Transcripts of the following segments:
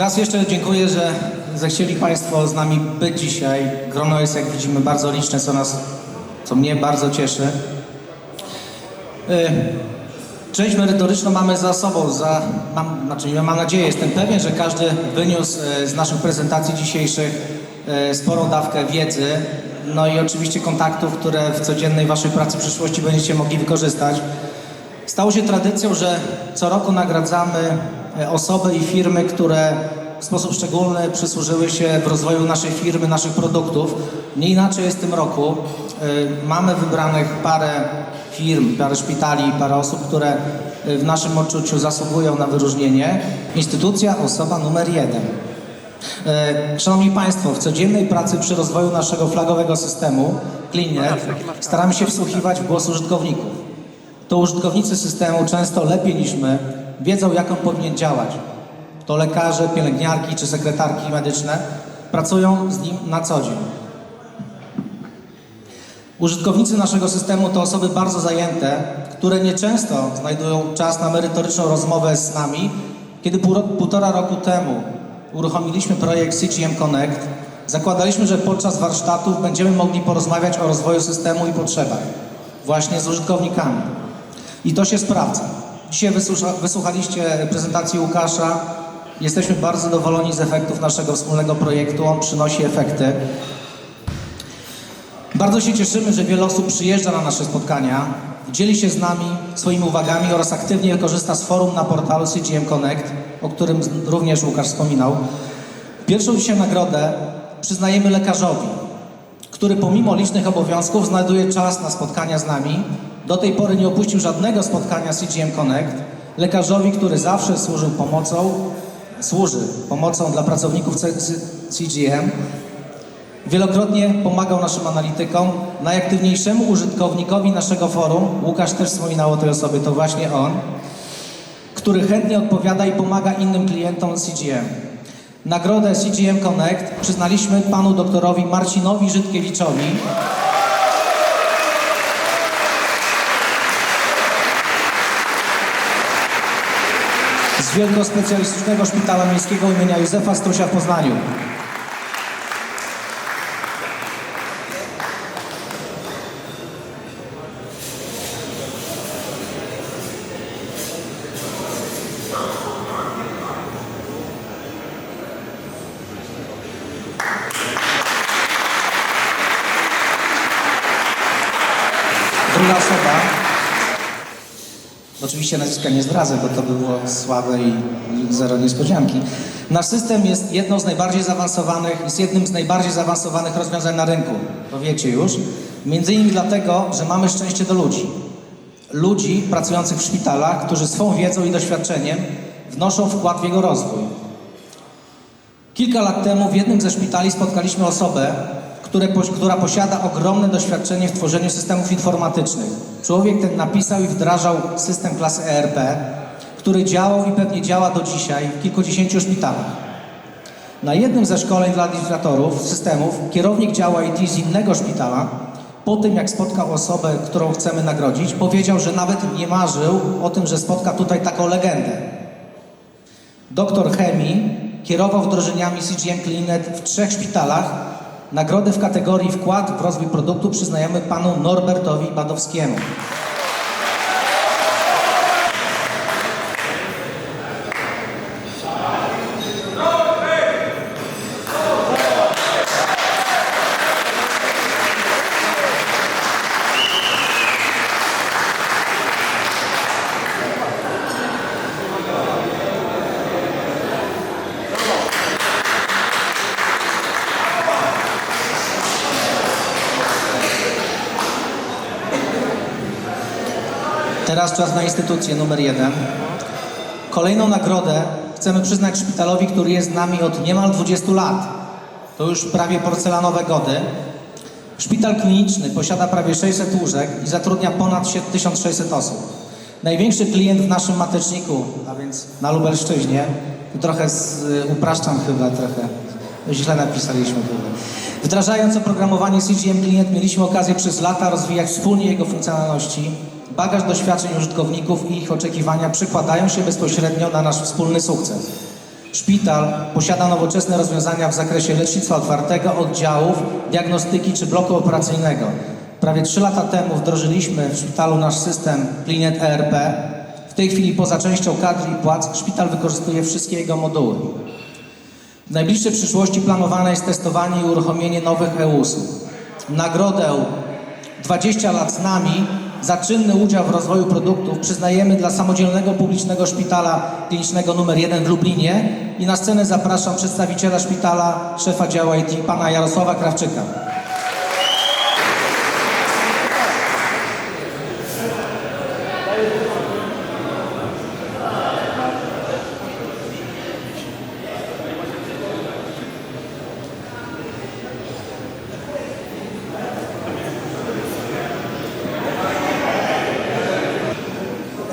Raz jeszcze dziękuję, że zechcieli Państwo z nami być dzisiaj. Grono jest, jak widzimy, bardzo liczne, co nas, co mnie bardzo cieszy. Y, Część merytoryczną mamy za sobą, za, mam, znaczy ja mam nadzieję, jestem pewien, że każdy wyniósł e, z naszych prezentacji dzisiejszych e, sporą dawkę wiedzy, no i oczywiście kontaktów, które w codziennej Waszej pracy w przyszłości będziecie mogli wykorzystać. Stało się tradycją, że co roku nagradzamy osoby i firmy, które w sposób szczególny przysłużyły się w rozwoju naszej firmy, naszych produktów. Nie inaczej jest w tym roku. E, Mamy wybranych parę firm, parę szpitali, parę osób, które e, w naszym odczuciu zasługują na wyróżnienie. Instytucja, osoba numer jeden. E, Szanowni Państwo, w codziennej pracy przy rozwoju naszego flagowego systemu CleanNet staramy się wsłuchiwać w głos użytkowników. To użytkownicy systemu często lepiej niż my wiedzą, jak on powinien działać. To lekarze, pielęgniarki czy sekretarki medyczne pracują z nim na co dzień. Użytkownicy naszego systemu to osoby bardzo zajęte, które nieczęsto znajdują czas na merytoryczną rozmowę z nami. Kiedy pół, półtora roku temu uruchomiliśmy projekt CGM Connect, zakładaliśmy, że podczas warsztatów będziemy mogli porozmawiać o rozwoju systemu i potrzebach właśnie z użytkownikami. I to się sprawdza. Dzisiaj wysłusza, wysłuchaliście prezentacji Łukasza. Jesteśmy bardzo zadowoleni z efektów naszego wspólnego projektu. On przynosi efekty. Bardzo się cieszymy, że wiele osób przyjeżdża na nasze spotkania, dzieli się z nami swoimi uwagami oraz aktywnie korzysta z forum na portalu CGM Connect, o którym również Łukasz wspominał. Pierwszą dzisiaj nagrodę przyznajemy lekarzowi, który pomimo licznych obowiązków znajduje czas na spotkania z nami. Do tej pory nie opuścił żadnego spotkania CGM Connect. Lekarzowi, który zawsze służył pomocą, służy pomocą dla pracowników CGM. Wielokrotnie pomagał naszym analitykom. Najaktywniejszemu użytkownikowi naszego forum, Łukasz też wspominał o tej osobie, to właśnie on, który chętnie odpowiada i pomaga innym klientom CGM. Nagrodę CGM Connect przyznaliśmy panu doktorowi Marcinowi Żydkiewiczowi. Z Wielkospecjalistycznego Szpitala Miejskiego imienia Józefa Strusia w Poznaniu. Druga osoba. Oczywiście nazwiska nie zdradzę, bo to by było słabe i zero niespodzianki. Nasz system jest jedną z najbardziej zaawansowanych, jest jednym z najbardziej zaawansowanych rozwiązań na rynku. To wiecie już. Między innymi dlatego, że mamy szczęście do ludzi. Ludzi pracujących w szpitalach, którzy swą wiedzą i doświadczeniem wnoszą wkład w jego rozwój. Kilka lat temu w jednym ze szpitali spotkaliśmy osobę, które, która posiada ogromne doświadczenie w tworzeniu systemów informatycznych. Człowiek ten napisał i wdrażał system klasy ERP, który działał i pewnie działa do dzisiaj w kilkudziesięciu szpitalach. Na jednym ze szkoleń dla administratorów systemów kierownik działu IT z innego szpitala, po tym jak spotkał osobę, którą chcemy nagrodzić, powiedział, że nawet nie marzył o tym, że spotka tutaj taką legendę. Doktor chemii kierował wdrożeniami CGM Cleanet w trzech szpitalach. Nagrodę w kategorii wkład w rozwój produktu przyznajemy panu Norbertowi Badowskiemu. Teraz czas na instytucję numer jeden. Kolejną nagrodę chcemy przyznać szpitalowi, który jest z nami od niemal 20 lat. To już prawie porcelanowe gody. Szpital kliniczny posiada prawie 600 łóżek i zatrudnia ponad 1600 osób. Największy klient w naszym mateczniku, a więc na Lubelszczyźnie, tu trochę z, upraszczam chyba trochę, źle napisaliśmy. Wdrażając oprogramowanie CGM Client mieliśmy okazję przez lata rozwijać wspólnie jego funkcjonalności. Bagaż doświadczeń użytkowników i ich oczekiwania przekładają się bezpośrednio na nasz wspólny sukces. Szpital posiada nowoczesne rozwiązania w zakresie lecznictwa otwartego, oddziałów, diagnostyki czy bloku operacyjnego. Prawie 3 lata temu wdrożyliśmy w szpitalu nasz system Clinet ERP. W tej chwili poza częścią kadr i płac szpital wykorzystuje wszystkie jego moduły. W najbliższej przyszłości planowane jest testowanie i uruchomienie nowych e-usług. Nagrodę 20 lat z nami za czynny udział w rozwoju produktów przyznajemy dla samodzielnego publicznego szpitala klinicznego numer 1 w Lublinie i na scenę zapraszam przedstawiciela szpitala, szefa działu IT, pana Jarosława Krawczyka.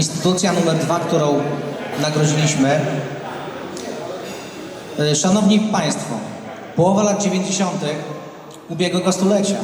Instytucja numer dwa, którą nagrodziliśmy. E, Szanowni Państwo, połowa lat 90. ubiegłego stulecia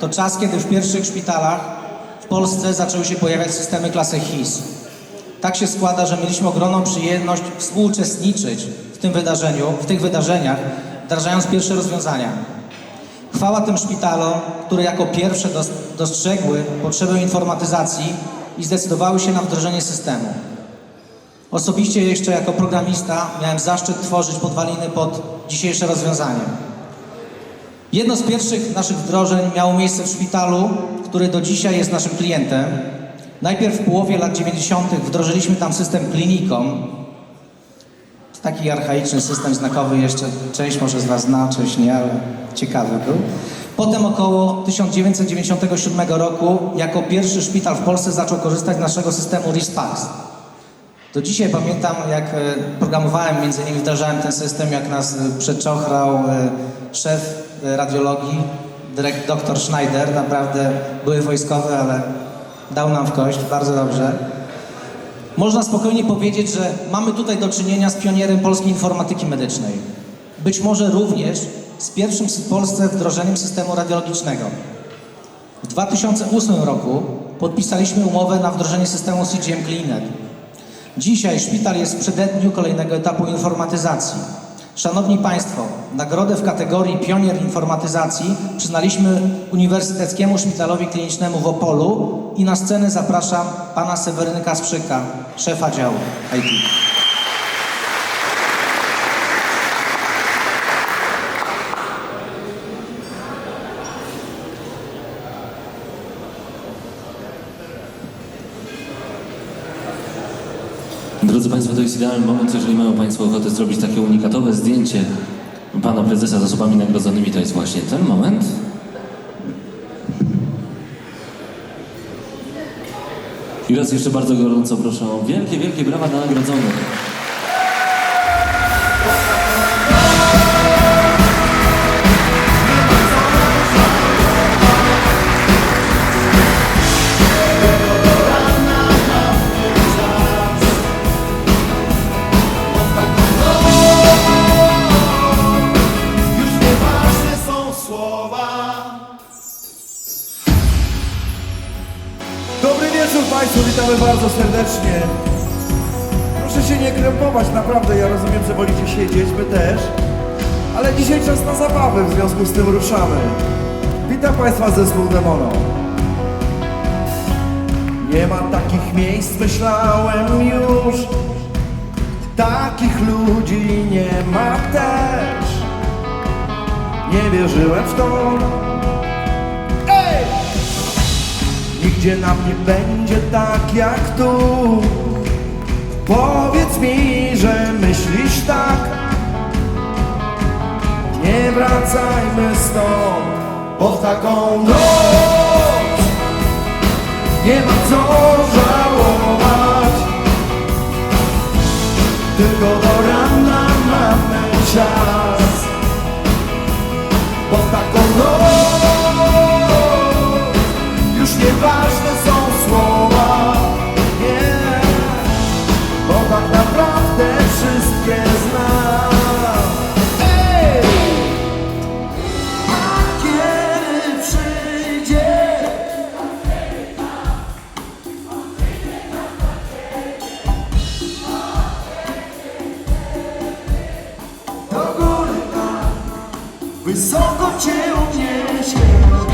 to czas, kiedy w pierwszych szpitalach w Polsce zaczęły się pojawiać systemy klasy HIS. Tak się składa, że mieliśmy ogromną przyjemność współuczestniczyć w tym wydarzeniu, w tych wydarzeniach, wdrażając pierwsze rozwiązania. Chwała tym szpitalom, które jako pierwsze dos- dostrzegły potrzebę informatyzacji i zdecydowały się na wdrożenie systemu. Osobiście jeszcze jako programista miałem zaszczyt tworzyć podwaliny pod dzisiejsze rozwiązanie. Jedno z pierwszych naszych wdrożeń miało miejsce w szpitalu, który do dzisiaj jest naszym klientem. Najpierw w połowie lat 90. wdrożyliśmy tam system Klinikom. Taki archaiczny system znakowy jeszcze część może z Was zna, część nie, ale ciekawy był. Potem około 1997 roku jako pierwszy szpital w Polsce zaczął korzystać z naszego systemu RISPAX. Do dzisiaj pamiętam, jak e, programowałem, między innymi wdrażałem ten system, jak nas e, przedczochrał e, szef radiologii, dyrekt, Schneider. Naprawdę były wojskowe, ale dał nam w kość, bardzo dobrze. Można spokojnie powiedzieć, że mamy tutaj do czynienia z pionierem polskiej informatyki medycznej. Być może również z pierwszym w Polsce wdrożeniem systemu radiologicznego. W 2008 roku podpisaliśmy umowę na wdrożenie systemu CGM Cleanet. Dzisiaj szpital jest w przededniu kolejnego etapu informatyzacji. Szanowni Państwo, nagrodę w kategorii Pionier Informatyzacji przyznaliśmy Uniwersyteckiemu Szpitalowi Klinicznemu w Opolu i na scenę zapraszam pana Seweryny Kasprzyka, szefa działu IT. Drodzy Państwo, to jest idealny moment, jeżeli mają Państwo ochotę zrobić takie unikatowe zdjęcie Pana Prezesa z osobami nagrodzonymi, to jest właśnie ten moment. I raz jeszcze bardzo gorąco proszę o wielkie, wielkie brawa dla nagrodzonych. Serdecznie. Proszę się nie krępować, naprawdę, ja rozumiem, że wolicie siedzieć, my też. Ale dzisiaj czas na zabawę, w związku z tym ruszamy. Witam Państwa zespół Demono. Nie ma takich miejsc, myślałem już. Takich ludzi nie ma też. Nie wierzyłem w to. Nigdzie nam nie będzie tak jak tu. Powiedz mi, że myślisz tak. Nie wracajmy stąd, bo w taką noc nie ma co żałować. Tylko do rana mamy czas Bo w taką noc nieważne są słowa. Nie, bo tak naprawdę wszystkie znam. Wysoko cię uniesie